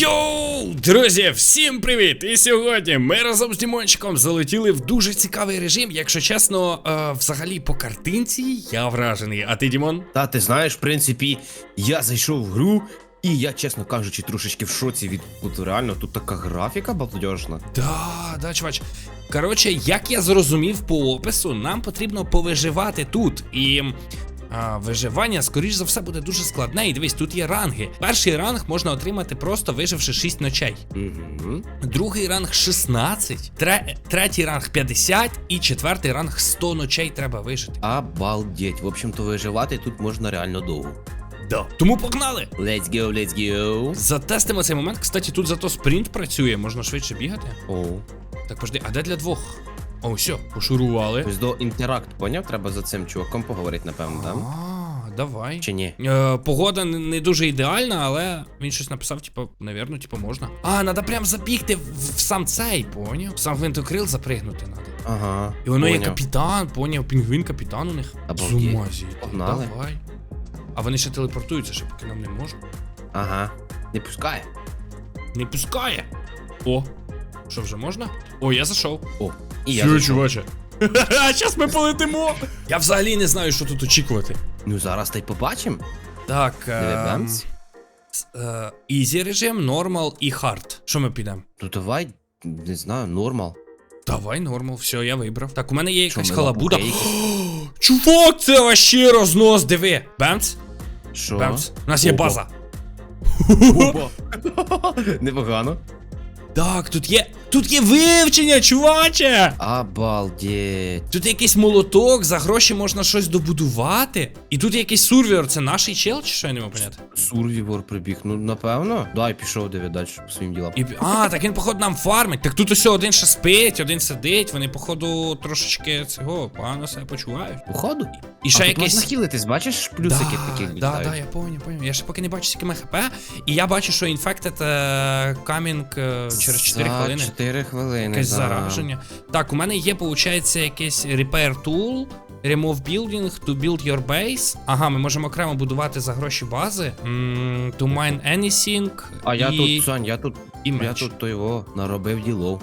Йоу, друзі, всім привіт! І сьогодні ми разом з Дімончиком залетіли в дуже цікавий режим. Якщо чесно, е, взагалі по картинці я вражений. А ти, Дімон? Та ти знаєш, в принципі, я зайшов в гру, і я, чесно кажучи, трошечки в шоці від от реально тут така графіка балдежна. Да, да, чувач. Коротше, як я зрозумів по опису, нам потрібно повиживати тут. І а, виживання, скоріш за все, буде дуже складне. І дивись, тут є ранги. Перший ранг можна отримати просто виживши 6 ночей. Угу. Другий ранг 16, тре, третій ранг 50 і четвертий ранг 100 ночей треба вижити. Обалдеть. В общем-то, виживати тут можна реально довго. Да. Тому погнали! Let's go, let's go. Затестимо цей момент. Кстати, тут зато спринт працює, можна швидше бігати. О, Так, пожди, а де для двох? О, все, пошурували. ось до інтеракт, поняв? Треба за цим чуваком поговорити, напевно, да? А, давай. Чи ні? Е, погода не- дуже ідеальна, але він щось написав, типу, навірно, типу, можна. А, треба прям забігти в, в сам цей, поняв? В сам гвинтокрил запригнути треба. Ага. І воно є поняв. капітан, поняв, пінгвін капітан у них. Обалдеть. З ума зійти. Погнали. Давай. А вони ще телепортуються, ще поки нам не можуть. Ага. Не пускає. Не пускає. О, що вже можна? О, я зайшов. О, і я. Все, зайшов. чуваче. А зараз ми полетимо. Я взагалі не знаю, що тут очікувати. Ну зараз та й побачимо. Так. Диви, ем, е, Easy режим, нормал і хард. Що ми підемо? Ну давай, не знаю, нормал. Давай, нормал, все, я вибрав. Так, у мене є якась ми халабуда. Чувак, це вообще рознос, диви. Бемц? Що? Бемц. У нас є Опа. база. Опа. Непогано. Так, тут є. Тут є вивчення, чуваче! Обалдеть. Тут якийсь молоток, за гроші можна щось добудувати. І тут якийсь сурвер, це наш чел, чи що я не можу поняти? Сурвівор прибіг. Ну, напевно. Дай пішов диви далі по своїм ділам. І... А, так він, походу, нам фармить. Так тут усе один ще спить, один сидить. Вони, походу, трошечки цього погано себе почувають. Походу. І ще а тут якийсь. можна хілитись, бачиш плюсики таких да, літають? да, я поняв, поняв. Я ще поки не бачу, скільки ми хп. І я бачу, що е, Coming е, через 4 хвилини. 4 хвилини. Якесь да. зараження. Так, у мене є, виходить, якийсь repair tool. Remove building to build your base. Ага, ми можемо окремо будувати за гроші бази. Mm, to mine anything. А я тут, Сань, я тут, Image. я тут то його наробив ділов.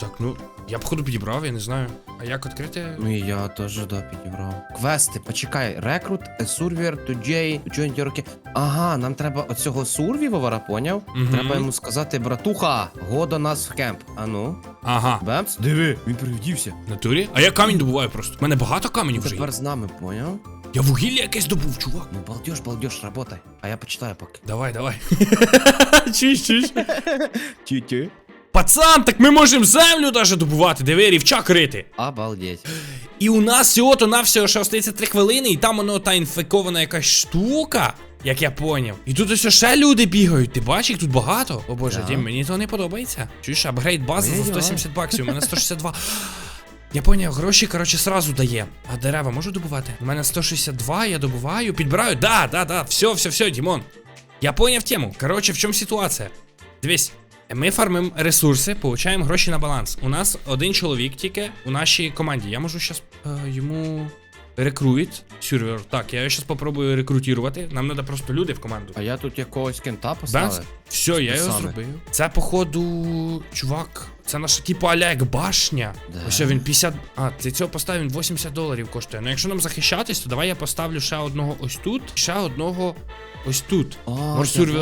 Так, ну, я походу підібрав, я не знаю. А як відкрити? Ну і я теж да підібрав. Квести, почекай, рекрут, сурвір, туджей, join your... Ага, нам треба оцього сурвівора, поняв? Мгм. Треба йому сказати, братуха, го до нас в кемп. А ну, Ага. бемц. Диви, він привдівся. В Натурі? А я камінь добуваю просто. У мене багато каменів вже є. Тепер з нами, поняв? Я вугілля якесь добув, чувак. Ну балдеж, балдеж, работай. А я почитаю поки. Давай, давай. Чуєш, чуєш? Ті-ті. Пацан, так ми можемо землю даже добувати, диви, рівча крити. Обалдеть. І у нас всього-то навсього ще остається 3 хвилини, і там воно та інфікована якась штука, як я поняв. І тут ось ще люди бігають. Ти бачиш, їх тут багато. О боже, Да. Дім, мені то не подобається. Чуєш, апгрейд бази за Ой-ой. 170 баксів, у мене 162. Я поняв, гроші, коротше, сразу дає. А дерева можу добувати? У мене 162, я добуваю, підбираю. Да, да, да, все, все, все, Дімон. Я поняв тему. Коротше, в чому ситуація? Дивись, ми фармимо ресурси, получаємо гроші на баланс. У нас один чоловік тільки у нашій команді. Я можу зараз йому рекруїт сервер. Так, я зараз попробую рекрутувати. Нам треба просто люди в команду. А я тут якогось кента поставив. Все, я його зробив. Це, походу, чувак, це наша типу аля як башня. Да. Ось він 50. А, для цього поставив він 80 доларів коштує. Ну якщо нам захищатись, то давай я поставлю ще одного ось тут, ще одного ось тут. А, я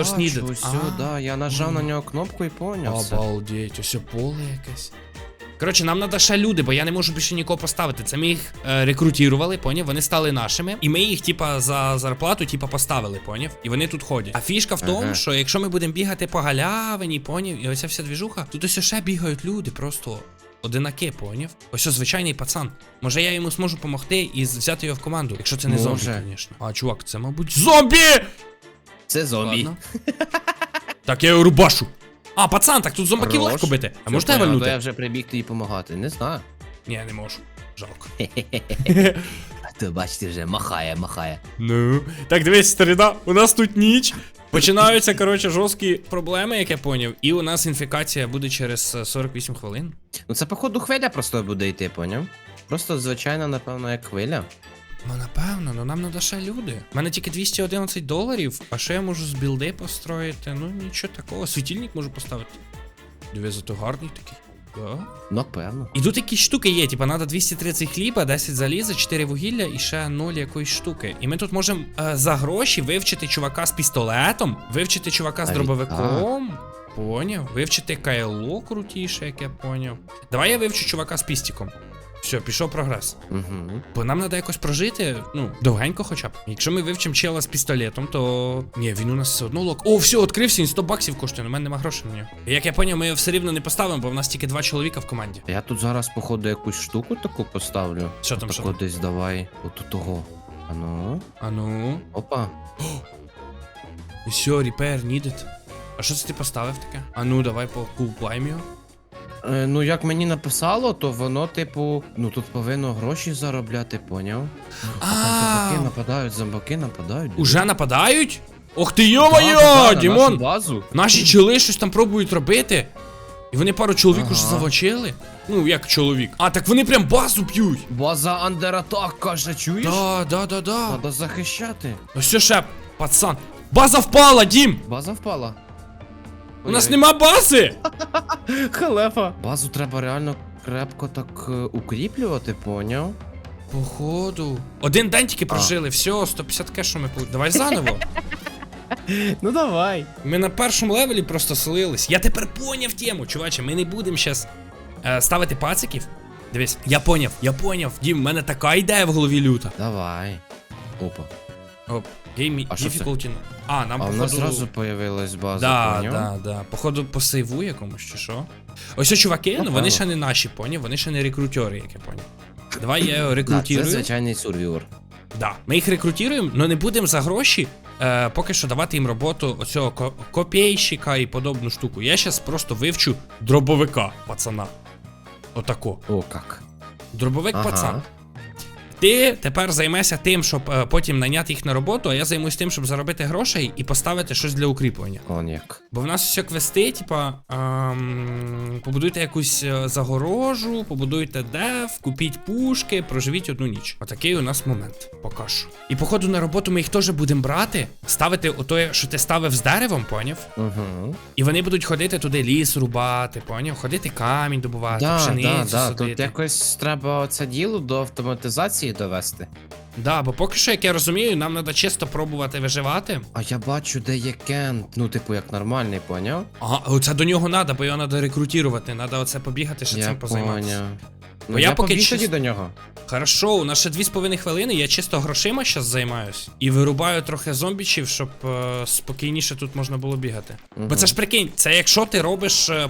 Needed. А. да, я нажав на нього кнопку і поняв. Обалдеть, ось поле якесь. Коротше, нам треба ще люди, бо я не можу більше нікого поставити. Це ми їх е, рекрутірували, поняв? Вони стали нашими. І ми їх, типа, за зарплату, типа, поставили, поняв? І вони тут ходять. А фішка в тому, Ага. що якщо ми будемо бігати по галявині, поняв, і оця вся двіжуха, тут ось ще бігають люди, просто одинаки, поняв? Ось звичайний пацан. Може я йому зможу допомогти і взяти його в команду, якщо це не зомбі, звісно. А чувак, це, мабуть, зомбі! Це зомбі. Ладно. Так, я його рубашу. А, пацан, так тут зомбаків Хорош. легко бити. А можете поняв, то вальнути? я вже прибіг тобі допомагати. Не знаю. Ні, не можу. Жалко. А то бачите, вже махає, махає. Ну. Так, дивись, старіда, у нас тут ніч. Починаються, коротше, жорсткі проблеми, як я поняв. І у нас інфікація буде через е, 48 хвилин. Ну це походу хвиля просто буде йти, поняв? Просто звичайна, напевно, як хвиля. Ну напевно, ну нам надо ще люди. У мене тільки 211 доларів, а що я можу з білди построїти? Ну нічого такого. Світильник можу поставити. Диви, зато гарний такий. Да. Напевно. І тут якісь штуки є, типа надо 230 хліба, 10 заліза, 4 вугілля і ще 0 якоїсь штуки. І ми тут можемо е, за гроші вивчити чувака з пістолетом, вивчити чувака з Навіть дробовиком. Поняв? Вивчити кайло крутіше, як я поняв. Давай я вивчу чувака з пістіком. Все, пішов прогрес. Угу. Бо нам треба якось прожити, ну, довгенько хоча б. Якщо ми вивчимо чела з пістолетом, то. Ні, він у нас все одно лок. О, все, відкрився, він 100 баксів коштує, у мене нема грошей на нього. Як я поняв, ми його все рівно не поставимо, бо в нас тільки два чоловіка в команді. Я тут зараз, походу, якусь штуку таку поставлю. Що там, що там? десь давай. Отут того. А ну. А ну. Опа. Все, repair needed. А що це ти поставив таке? А ну, давай покупаємо його. Е, ну, як мені написало, то воно, типу, ну тут повинно гроші заробляти, поняв? А там зомбаки нападають, зомбаки нападають. Уже нападають? Ох ти Да, йо-моє, да, да, на нашу Дімон! базу. Наші чоли щось там пробують робити. І вони пару чоловік уже Ага. завочили. Ну, як чоловік. А, так вони прям базу б'ють. База attack, каже, чуєш? Да, да, да, да. Треба захищати. Ось все, шеп, пацан. База впала, Дім! База впала. У нас нема бази! Халефа. Базу треба реально крепко так е, укріплювати, поняв? Походу. Один день тільки прожили, все, 150 кешу ми пу- Давай заново. Ну давай. Ми на першому левелі просто селились. Я тепер поняв тему, чуваче, ми не будемо зараз е, ставити пациків. Дивись, я поняв, я поняв. Дім, в мене така ідея в голові люта. Давай. Опа. Оп, геймі, А difficulty. А, нам А походу... нас зразу появилась база, Да, поняв? да, да. Походу по сейву якомусь чи що. Ось ці чуваки, ну вони ще не наші, поняв, вони ще не рекрутери, як я поняв. Давай я його Да, це звичайний сурвівор. Да. Ми їх рекрутуємо, але не будемо за гроші е, поки що давати їм роботу оцього ко- копійщика і подобну штуку. Я зараз просто вивчу дробовика, пацана. Отако. О, як. Дробовик Ага. пацан. Ти тепер займешся тим, щоб е, потім наняти їх на роботу, а я займусь тим, щоб заробити грошей і поставити щось для укріплення. Он як. Бо в нас все квести, типа, ем, побудуйте якусь е, загорожу, побудуйте дев, купіть пушки, проживіть одну ніч. Отакий у нас момент. Поки що. І походу на роботу ми їх теж будемо брати, ставити ото, що ти ставив з деревом, поняв? Угу. І вони будуть ходити туди ліс рубати, поняв? Ходити камінь добувати, Да, пшеницю да, да. Тут якось треба це діло до автоматизації довести. Да, бо поки що, як я розумію, нам треба чисто пробувати виживати. А я бачу, де є кент. Ну, типу, як нормальний, поняв? Ага, оце до нього треба, бо його треба рекрутувати, треба оце побігати, ще я цим позайматися. поняв. Бо Ну, я я поки чис- тоді до нього. Хорошо, у нас ще 2,5 хвилини, я чисто грошима зараз займаюсь. І вирубаю трохи зомбічів, щоб е, спокійніше тут можна було бігати. Бо це ж прикинь, це якщо ти робиш, е,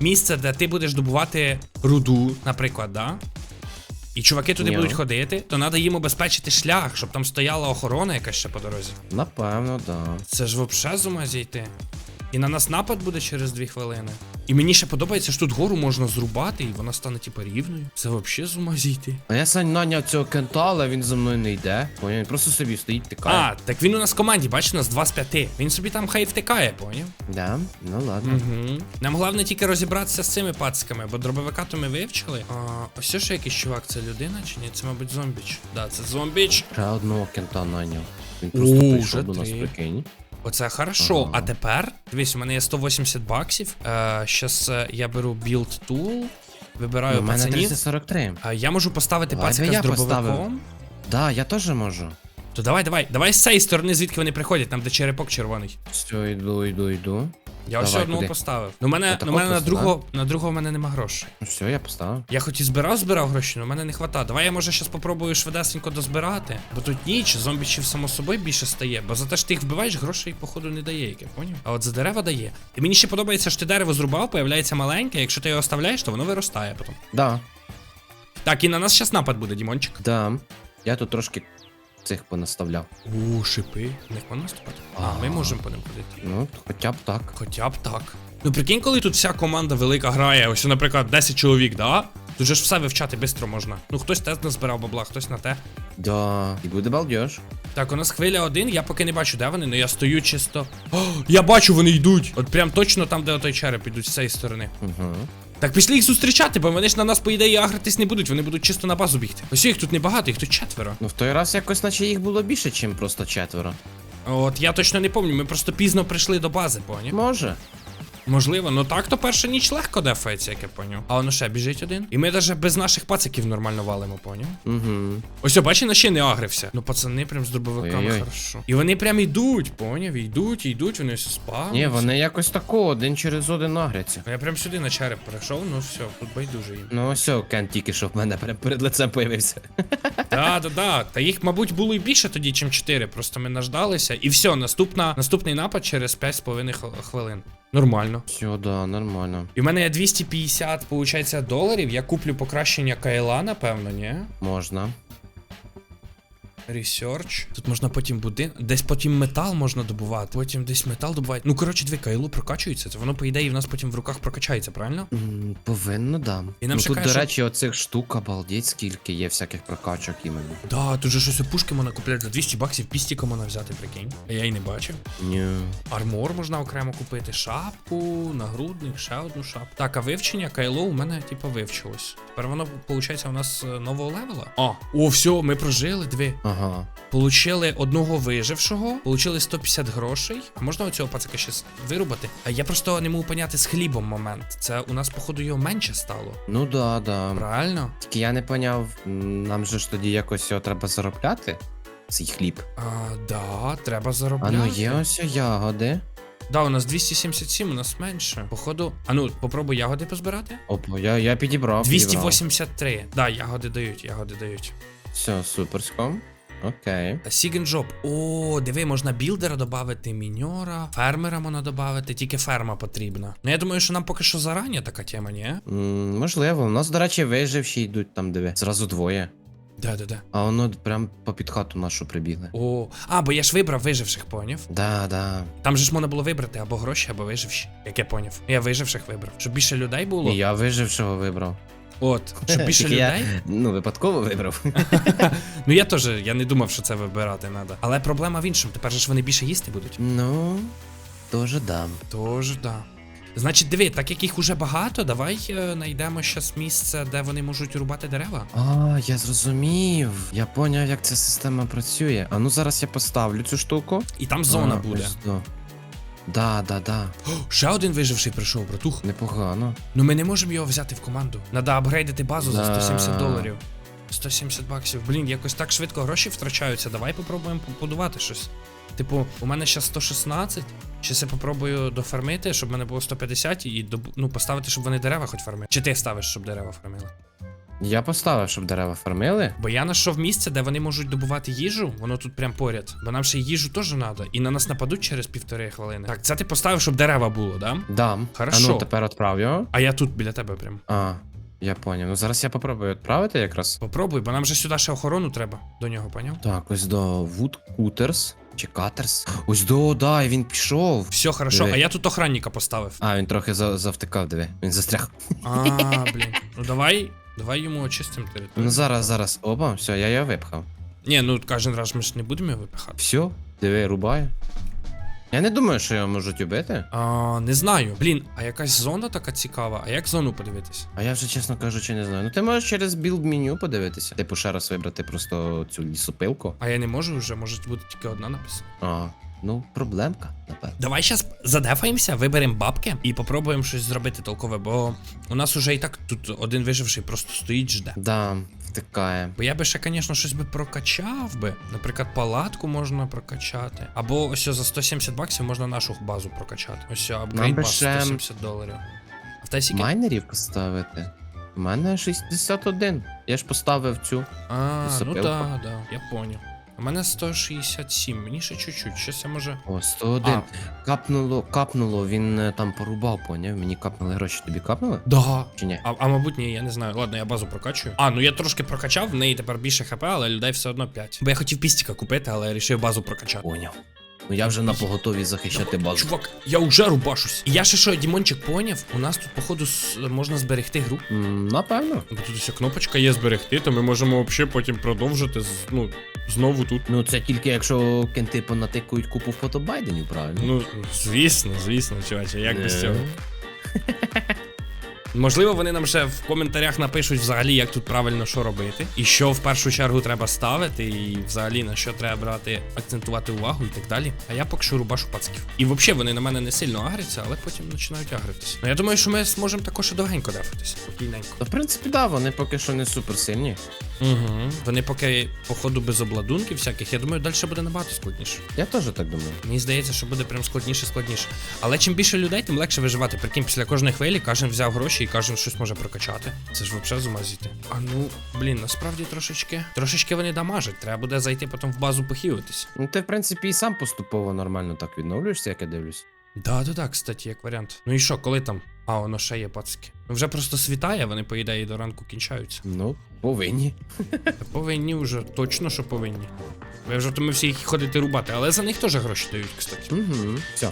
місце, де ти будеш добувати руду, наприклад, да? І чуваки туди Ні. будуть ходити, то треба їм обезпечити шлях, щоб там стояла охорона якась ще по дорозі. Напевно, да. Це ж взагалі з ума зійти. І на нас напад буде через 2 хвилини. І мені ще подобається, що тут гору можна зрубати, і вона стане типа рівною. Це вообще з ума зійти. А я сань наняв цього кента, але він за мною не йде. Поняв? Він просто собі стоїть, тикає. А, так він у нас в команді, бачиш, у нас 2 з 5. Він собі там хай втикає, поняв? Да? Ну ладно. Угу. Нам головне тільки розібратися з цими пациками, бо дробовика то ми вивчили. А, ось ще якийсь чувак, це людина чи ні? Це, мабуть, зомбіч. Да, це зомбіч. Ще одного кента наняв. Він просто О, прийшов вже до нас, три. прикинь. Оце хорошо. Ага. А тепер, дивись, у мене є 180 баксів. Е, щас е, я беру build tool, вибираю У мене 343. А я можу поставити Давай пацика з дробовиком. Да, я теж можу. То давай, давай, давай з цієї сторони, звідки вони приходять, там де черепок червоний. Все, йду, йду, йду. Я ось Давай, одного куди? поставив. Ну, мене, ну, мене на просто, другого, на другого в мене нема грошей. Ну все, я поставив. Я хоч і збирав, збирав гроші, але в мене не хватає. Давай я може щас попробую швидесенько дозбирати. Бо тут ніч, зомбічів само собою більше стає. Бо за те, що ти їх вбиваєш, грошей, походу, не дає, як я поняв. А от за дерева дає. І мені ще подобається, що ти дерево зрубав, появляється маленьке, якщо ти його оставляєш, то воно виростає потім. Да, Так, і на нас щас напад буде, Дімончик. да. Я тут трошки цих понаставляв. У, шипи. Не можна наступати? А, ми можемо по ним ходити. Ну, хоча б так. Хоча б так. Ну прикинь, коли тут вся команда велика грає, ось, наприклад, 10 чоловік, да? Тут же ж все вивчати швидко можна. Ну хтось теж назбирав бабла, хтось на те. Да. І буде балдеж. Так, у нас хвиля один, я поки не бачу, де вони, але я стою чисто. О, я бачу, вони йдуть. От прям точно там, де той череп ідуть з цієї сторони. Угу. Так пішли їх зустрічати, бо вони ж на нас, по ідеї, агритись не будуть, вони будуть чисто на базу бігти. Ось їх тут небагато, їх тут четверо. Ну в той раз якось наче їх було більше, ніж просто четверо. От я точно не пам'ятаю, ми просто пізно прийшли до бази, поняв? Може. Можливо, ну так то перша ніч легко дефається, як я поняв. А воно ще біжить один. І ми навіть без наших пациків нормально валимо, поняв? Угу. Ось, о, бачи, на ще не агрився. Ну, пацани прям з дробовиками Ой-ой-ой. хорошо. І вони прям йдуть, поняв? Йдуть, йдуть, вони все спали. Ні, вони якось тако, один через один нагряться. Я прям сюди на череп перейшов, ну все, тут байдуже їм. Ну о, Кен тільки що в мене прям перед лицем появився. Да, да, да. Та їх, мабуть, було і більше тоді, чим 4. Просто ми наждалися. І все, наступна, наступний напад через 5,5 хв- хвилин. Нормально. Все, да, нормально. І в мене є 250, виходить, доларів. Я куплю покращення Кайла, напевно, ні? Можна. Research. Тут можна потім будин. Десь потім метал можна добувати. Потім десь метал добувати. Ну, коротше, дві кайло прокачується. Це воно, по ідеї, в нас потім в руках прокачається, правильно? М, Повинно, да. І нам ну, ще тут, до речі, оцих штук, обалдеть, скільки є всяких прокачок іменно. Да, тут же щось у пушки можна купляти за 200 баксів, пістіка можна взяти, прикинь. А я й не бачив. Ні. Армор можна окремо купити, шапку, нагрудник, ще одну шапку. Так, а вивчення кайло у мене, типу, вивчилось. Тепер воно, виходить, у нас е, нового левела. А, о, все, ми прожили дві. Ага. Получили одного вижившого, получили 150 грошей. А можна оцього пацика ще вирубати? А я просто не можу поняти з хлібом момент. Це у нас, походу, його менше стало. Ну да, да. Правильно? Тільки я не поняв, нам же ж тоді якось його треба заробляти. Цей хліб. А, да, треба А заробляти. ну є ось ягоди. Да, у нас 277, у нас менше. Походу. А ну, попробуй ягоди позбирати. Опа, я, я підібрав. підібрав. 283. Да, ягоди дають, ягоди дають. Все, суперсько. Окей. Сігенджоп. О, диви, можна білдера додати, міньора, фермера можна додати, тільки ферма потрібна. Ну я думаю, що нам поки що зарані така тема, ні? М, можливо, у нас, до речі, виживші йдуть там, диви. Зразу двоє. Да, да, да. А воно прям по під хату нашу прибігли. О, а, бо я ж вибрав виживших, поняв? Да, да. Там же ж можна було вибрати або гроші, або виживші. Як я поняв. Я виживших вибрав. Щоб більше людей було. І я вижившого вибрав. От, щоб більше Тільки людей. Я, ну, випадково вибрав. Ну я теж, я не думав, що це вибирати треба. Але проблема в іншому, тепер же ж вони більше їсти будуть. ну, теж дам. Тож, да. Значить, диви, так як їх уже багато, давай е, знайдемо щас місце, де вони можуть рубати дерева. А, я зрозумів. Я поняв, як ця система працює. А ну зараз я поставлю цю штуку. І там зона А, буде. ось до. Да, да, да. О, ще один виживший прийшов, братух. Непогано. Ну ми не можемо його взяти в команду. Надо апгрейдити базу за 170 доларів. 170 баксів. Блін, якось так швидко гроші втрачаються. Давай попробуємо побудувати щось. Типу, у мене ще 116. Щас я попробую дофармити, щоб в мене було 150 і ну, поставити, щоб вони дерева хоч фармили. Чи ти ставиш, щоб дерева фармили? Я поставив, щоб дерева фармили. Бо я знайшов місце, де вони можуть добувати їжу, воно тут прям поряд. Бо нам ще їжу теж треба. І на нас нападуть через півтори хвилини. Так, це ти поставив, щоб дерева було, да? Дам. Хорошо. А ну тепер відправ його. А я тут біля тебе прям. А, я поняв. Ну зараз я попробую відправити якраз. Попробуй, бо нам же сюди ще охорону треба до нього, поняв? Так, ось до Woodcutters чи Cutters. Ось до, да, і він пішов. Все, хорошо, Диви. а я тут охранника поставив. А, він трохи за- завтикав, диви. Він застряг. А, блін. Ну давай, давай йому очистимо територію. Ну зараз, зараз. Опа, все, я його випхав. Ні, ну кожен раз ми ж не будемо його випихати. Все, диви, рубає. Я не думаю, що його можуть убити. А, не знаю. Блін, а якась зона така цікава. А як зону подивитись? А я вже, чесно кажучи, не знаю. Ну ти можеш через білд меню подивитися. Типу ще раз вибрати просто цю лісопилку. А я не можу вже, може бути тільки одна написана. А, ну, проблемка, напевно. Давай зараз задефаємося, виберемо бабки і попробуємо щось зробити толкове, бо у нас уже і так тут один виживший просто стоїть жде. Да, втикає. Бо я би ще, звісно, щось би прокачав би. Наприклад, палатку можна прокачати. Або ось за 170 баксів можна нашу базу прокачати. Ось апгрейд баз 170 доларів. А в тебе? Майнерів поставити. У мене 61. Я ж поставив цю. А, ну Сопілку. да, да, я поняв. У мене 167, мені ще чуть-чуть, щось я може. О, 101. А. Капнуло, капнуло, він е, там порубав, поняв? Мені капнули гроші, тобі капнули? Да. Чи ні? А, а мабуть, ні, я не знаю. Ладно, я базу прокачую. А, ну я трошки прокачав, в неї тепер більше хп, але людей все одно 5. Бо я хотів пістіка купити, але я вирішив базу прокачати. Поняв. Ну я вже на поготові захищати базу. Чувак, я вже рубашусь. І я ще що, Дімончик поняв, у нас тут, походу, с- можна зберегти гру. М, Напевно. Бо тут ось кнопочка є зберегти, то ми можемо взагалі потім продовжити з- ну, знову тут. Ну це тільки якщо кенти понатикують купу фотобайденів, правильно? Ну, звісно, звісно, чуваче, як без Е. цього. Можливо, вони нам ще в коментарях напишуть взагалі, як тут правильно що робити, і що в першу чергу треба ставити, і взагалі на що треба брати, акцентувати увагу і так далі. А я поки що рубашу пацків. І взагалі вони на мене не сильно агряться, але потім починають агритися. Ну я думаю, що ми зможемо також і довгенько дефатися. Спокійненько. Та, в принципі, да, вони поки що не супер сильні. Угу. Вони поки, походу, без обладунків всяких, я думаю, далі буде набагато складніше. Я теж так думаю. Мені здається, що буде прям складніше, складніше. Але чим більше людей, тим легше виживати. Прикинь, після кожної хвилі кожен взяв гроші і кожен щось може прокачати. Це ж взагалі з ума зійти. А ну, блін, насправді трошечки. Трошечки вони дамажать. Треба буде зайти потім в базу похилитись. Ну ти, в принципі, і сам поступово нормально так відновлюєшся, як я дивлюсь. Да, да, да, кстати, як варіант. Ну і що, коли там? А, воно ще є пацки. Ну вже просто світає, вони, по ідеї, до ранку кінчаються. Ну, повинні. Повинні вже, точно, що повинні. Ви вже то ми всі їх ходити рубати, але за них теж гроші дають, кстати. Угу. Все.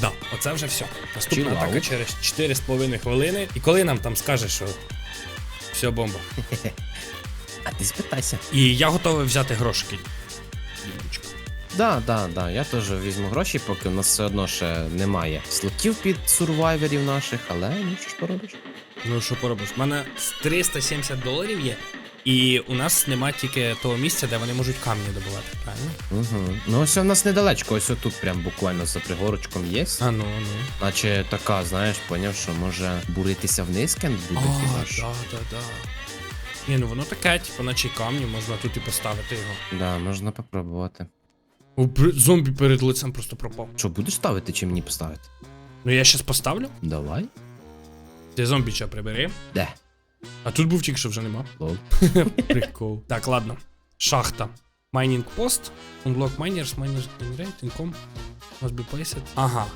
Да, оце вже все. Наступна Chill атака out. через 4,5 хвилини. І коли нам там скаже, що все бомба. А ти спитайся. І я готовий взяти грошики. Ліночка. Да, да, да. Я теж візьму гроші, поки у нас все одно ще немає слотів під сурвайверів наших, але ну що ж поробиш. Ну що поробиш? У мене 370 доларів є. І у нас нема тільки того місця, де вони можуть камні добувати, правильно? Угу. Ну ось у нас недалечко, ось отут прям буквально за пригорочком є. А ну, ну. Наче така, знаєш, поняв, що може буритися вниз кент буде хіба А, ж. да, да, да. Ні, ну воно таке, типу, наче камні, можна тут і поставити його. Да, можна попробувати. О, зомбі перед лицем просто пропав. Що, будеш ставити чи мені поставити? Ну я щас поставлю. Давай. Ти зомбіча прибери. Де? А тут був тільки що вже нема. Лол. Прикол. Так, ладно. Шахта. Майнінг пост. Unlock miners, miners generate, income. Must be placed. Ага.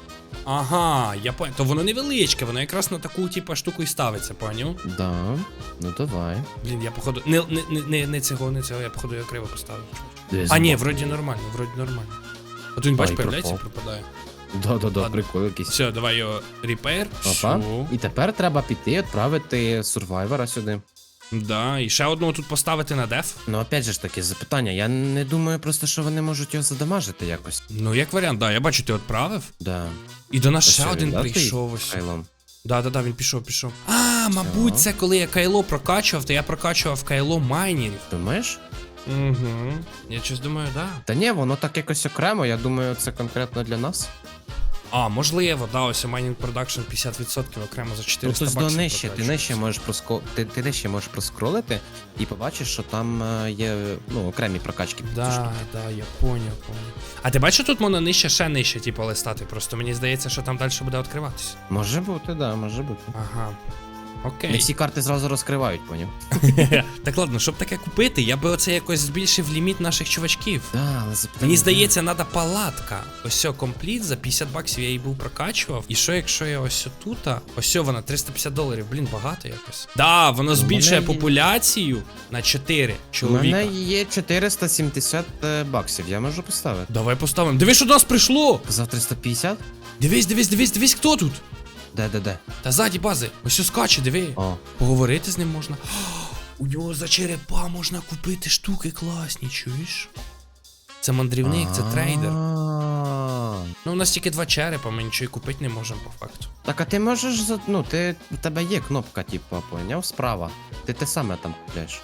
Ага, я понял. То воно невеличке, воно якраз на таку, типа, штуку і ставиться, поняв? Да. Ну давай. Блін, я походу. Не, не, не, не, не цього, не цього, я походу я криво поставив. А ні, вроді нормально, вроді нормально. А то він бач, Ай, появляється і пропадає. Да, да, да, Ладно. прикол якийсь. Все, давай його repair. Опа. Що? І тепер треба піти відправити сурвайвера сюди. Да, і ще одного тут поставити на деф. Ну, опять же ж таки, запитання. Я не думаю просто, що вони можуть його задамажити якось. Ну, як варіант, да, я бачу, ти відправив. Да. І до нас Ось ще один прийшов ось. Кайлом. Да, да, да, він пішов, пішов. А, мабуть, це коли я кайло прокачував, то я прокачував кайло майнерів. Думаєш? Угу. Я щось думаю, да. Та ні, воно так якось окремо, я думаю, це конкретно для нас. А, можливо, да, ось майнінг продакшн 50% окремо за Ну 400 тут баксів. Тобто нижче, ти нижче можеш проско... ти, ти нижче можеш проскролити і побачиш, що там е, є ну, окремі прокачки. Да, да, я поняв, поняв. А ти бачиш, тут можна нижче, ще нижче, типу, листати. Просто мені здається, що там далі буде відкриватися. Може бути, да, може бути. Ага. Не всі карти зразу розкривають, поняв? так ладно, щоб таке купити, я би оце якось збільшив ліміт наших чувачків. Да, але запитання. Мені здається, треба палатка. Ось компліт за 50 баксів я її був прокачував. І що, якщо я ось тут, ось вона 350 доларів, блін, багато якось. Да, воно збільшує мене є- популяцію на 4 У чоловіка. мене є 470 е, баксів, я можу поставити. Давай поставимо. Дивись, що до нас прийшло! Казав 350? Дивись, дивись, дивись, дивись, хто тут? Де, де, де? Та ззаді бази. Ось все скаче, диви. О, Поговорити з ним можна. У нього за черепа можна купити штуки класні, чуєш? Це мандрівник, це трейдер. Ну, у нас тільки два черепа, ми нічого й купити не можемо по факту. Так, а ти можеш за- ну, ти у тебе є кнопка, типу, поняв, справа. Ти те саме там купляєш.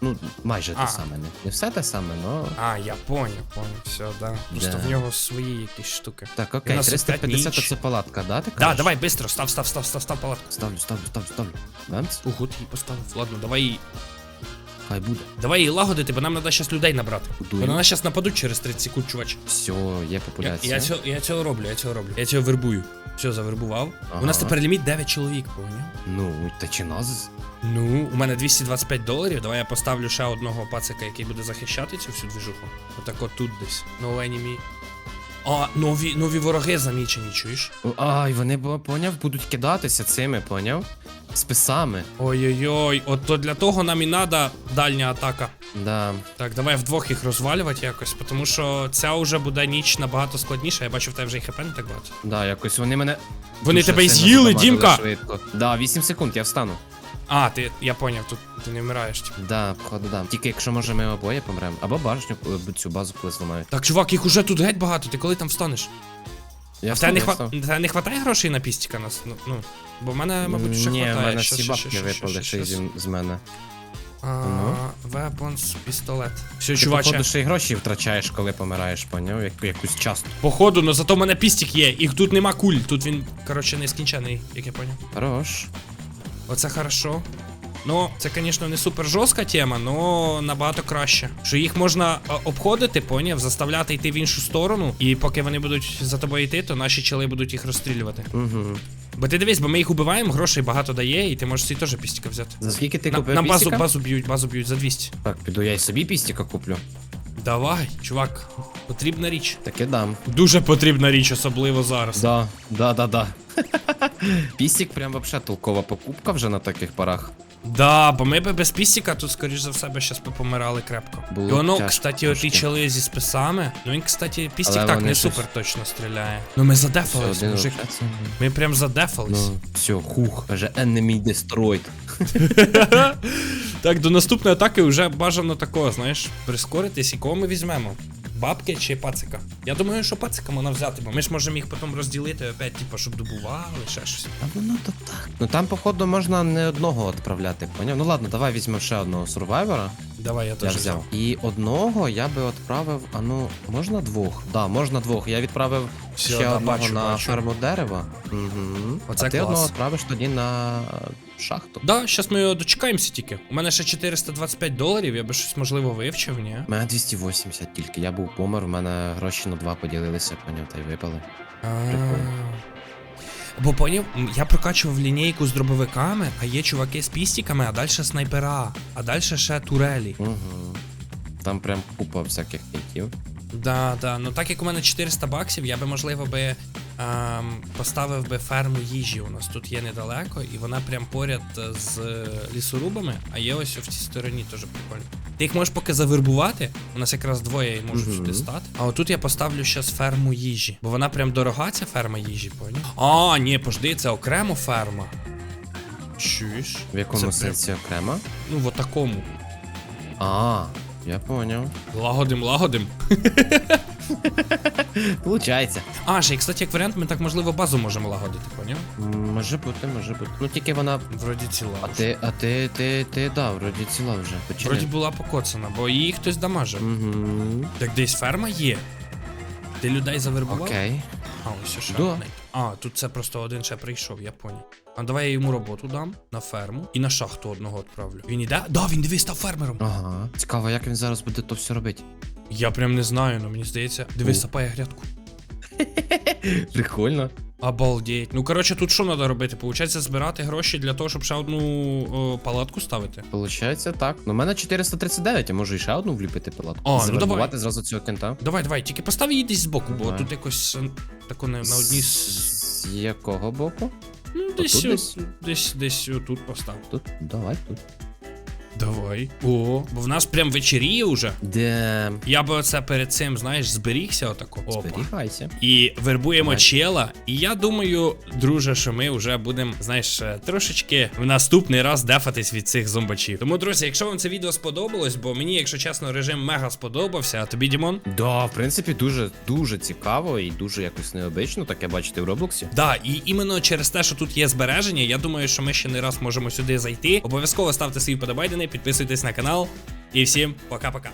Ну, майже те А. саме. Не, не все те саме, но. А, я поняв, поняв, все, да. Просто Да. в нього свої якісь штуки. Так, І у окей, нас 350 опять це палатка, да? Ти Да, кажеш? давай, быстро, став, став, став, став, став палатку. Ставлю, ставлю, ставлю, ставлю. Бемц, Ого, ти її поставив. Ладно, давай. Хай буде. Давай її лагодити, бо нам треба зараз людей набрати. Бо на нас зараз нападуть через 30 секунд, чувач. Все, є популяція. я, цього, я цього роблю, я цього роблю. Я цього вербую. Все, завербував. У нас тепер ліміт 9 чоловік, поняв? Ну, та чи нас? Ну, у мене 225 доларів. Давай я поставлю ще одного пацика, який буде захищати цю всю движуху. Отак от тут десь. No enemy. А, нові, нові вороги замічені, чуєш? Ай, вони, поняв, будуть кидатися цими, поняв? Списами. Ой-ой-ой, от то для того нам і треба дальня атака. Да. Так, давай вдвох їх розвалювати якось, тому що ця вже буде ніч набагато складніша. Я бачу, в тебе вже і хп не так багато. Да, якось вони мене. Вони дуже тебе сильно з'їли, задамажили Дімка! Швидко. Да, 8 секунд, я встану. А, ти, я поняв, тут ти не вмираєш. типу. Да, походу, да. Тільки якщо може ми обоє помремо. Або башню, коли- цю базу коли зламають. Так, чувак, їх уже тут геть багато, ти коли там встанеш? Я в тебе не, хва... в не хватає грошей на пістіка нас? Ну, ну, бо в мене, мабуть, ще Ні, в хватає. мене Щас, всі бабки випали ще зі- з мене. А, Ну. Weapons, пістолет. Все, Ти, чуваче. походу, ще й гроші втрачаєш, коли помираєш, поняв? Як, якусь часто. Походу, ну зато в мене пістік є. І тут нема куль. Тут він, коротше, нескінчений, як я поняв. Хорош. Оце хорошо. Ну, це, звісно, не супер жорстка тема, але набагато краще. Що їх можна обходити, поняв, заставляти йти в іншу сторону, і поки вони будуть за тобою йти, то наші чели будуть їх розстрілювати. Угу. Бо ти дивись, бо ми їх убиваємо, грошей багато дає, і ти можеш собі теж пістіка взяти. За скільки ти купив на базу, базу б'ють, базу б'ють за 200. Так, піду я й собі пістіка куплю. Давай, чувак, потрібна річ. Таки дам. Дуже потрібна річ, особливо зараз. Да, да, да, да. Пістік прям вообще толкова покупка вже на таких парах. Да, бо ми би без пістіка тут, скоріш за все, би щас помирали крепко. Було і воно, тяжко кстати, оті трошки. чели зі списами. Ну він, кстати, пістік Але так вони не щось- супер точно стріляє. Ну ми задефались, один мужик. Ми прям задефались. Ну, все, хух. Каже, enemy destroyed. Так, до наступної атаки вже бажано такого, знаєш, прискоритись, і кого ми візьмемо? Бабки чи пацика? Я думаю, що пацика можна взяти, бо ми ж можемо їх потім розділити опять, типу, щоб добували, ще щось. А воно то так. Ну там, походу, можна не одного відправляти, поняв? Ну ладно, давай візьмемо ще одного сурвайвера. Давай, я теж взяв. взяв. І одного я би відправив, а ну, можна двох? Да, можна двох. Я відправив Всьо, ще да, одного бачу, на бачу. ферму дерева. Угу. Оце а ти клас. одного відправиш тоді на е, шахту. Да, зараз ми його дочекаємося тільки. У мене ще 425 доларів, я би щось можливо вивчив, ні? У мене 280 тільки. Я був помер, у мене гроші на два поділилися, поняв, та й випали. Прикольно. Бо поняв, я прокачував лінійку з дробовиками, а є чуваки з пістіками, а далі снайпера, а далі ще турелі. Угу. Там прям купа всяких фінтів. Да, да. Ну так як у мене 400 баксів, я би можливо би ем, поставив би ферму їжі. У нас тут є недалеко, і вона прям поряд е, з е, лісорубами, а є ось в цій стороні теж прикольно. Ти їх можеш поки завербувати. У нас якраз двоє і можуть сюди стати. А отут я поставлю щас ферму їжі. Бо вона прям дорога, ця ферма їжі, поняв? А, ні, пожди, це окремо ферма. Чуєш? В якому Це прям- сенсі окремо? Ну, в отакому. А, я поняв. Лагодим, лагодим. Получається. А, ще, і, кстати, як варіант, ми так можливо базу можемо лагодити, поняв? М, Може бути, може бути. Ну тільки вона. Вроді ціла. А вже. ти, а ти, ти, ти, да, вроді ціла вже. Почини. Вроді була покоцана, бо її хтось дамажив. Угу. Так десь ферма є. Ти людей завербував? Окей. А, ось ще Да. одне. А, тут це просто один ще прийшов, я поняв. А давай я йому роботу дам на ферму і на шахту одного відправлю. Він іде? Да, він дивись, став фермером. Ага. Цікаво, як він зараз буде то все робити. Я прям не знаю, але мені здається. Дивись, сапає грядку. Прикольно. Обалдеть. Ну коротше, тут що треба робити? Получається збирати гроші для того, щоб ще одну о, палатку ставити. Получається так. Ну, у мене 439, а може і ще одну вліпити пилатку. А, ну давай. зразу цього кента. Давай, давай, тільки постав її десь збоку, бо тут якось е, тако на, на одній з. З якого боку? Ну, десь, десь? десь, десь отут постав. Тут? Давай, тут. Давай. О, бо в нас прям вечеріє уже. Де. Я би оце перед цим, знаєш, зберігся отако. Опа. Зберігайся. І вербуємо Давай. чела. І я думаю, друже, що ми вже будемо, знаєш, е, трошечки в наступний раз дефатись від цих зомбачів. Тому, друзі, якщо вам це відео сподобалось, бо мені, якщо чесно, режим мега сподобався, а тобі, Дімон? Да, в принципі, дуже дуже цікаво і дуже якось необично таке бачити в Роблоксі. Да, і іменно через те, що тут є збереження, я думаю, що ми ще не раз можемо сюди зайти. Обов'язково ставте свої подобайдени, підписуйтесь на канал. І всім пока-пока.